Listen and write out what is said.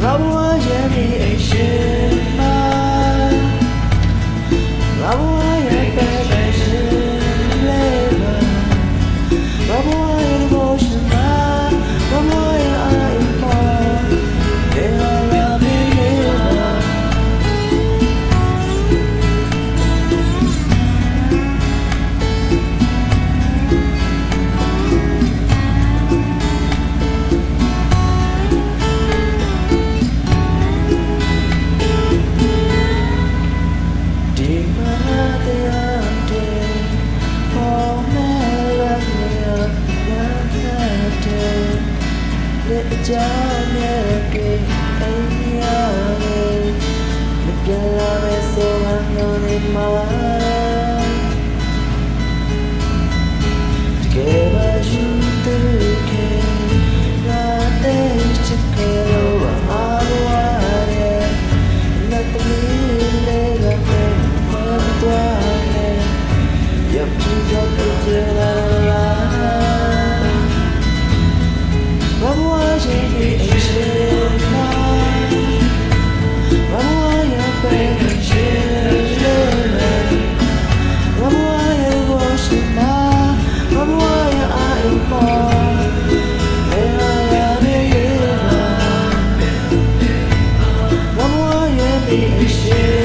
Rubble, Jerry, and. လက် Baby, shit.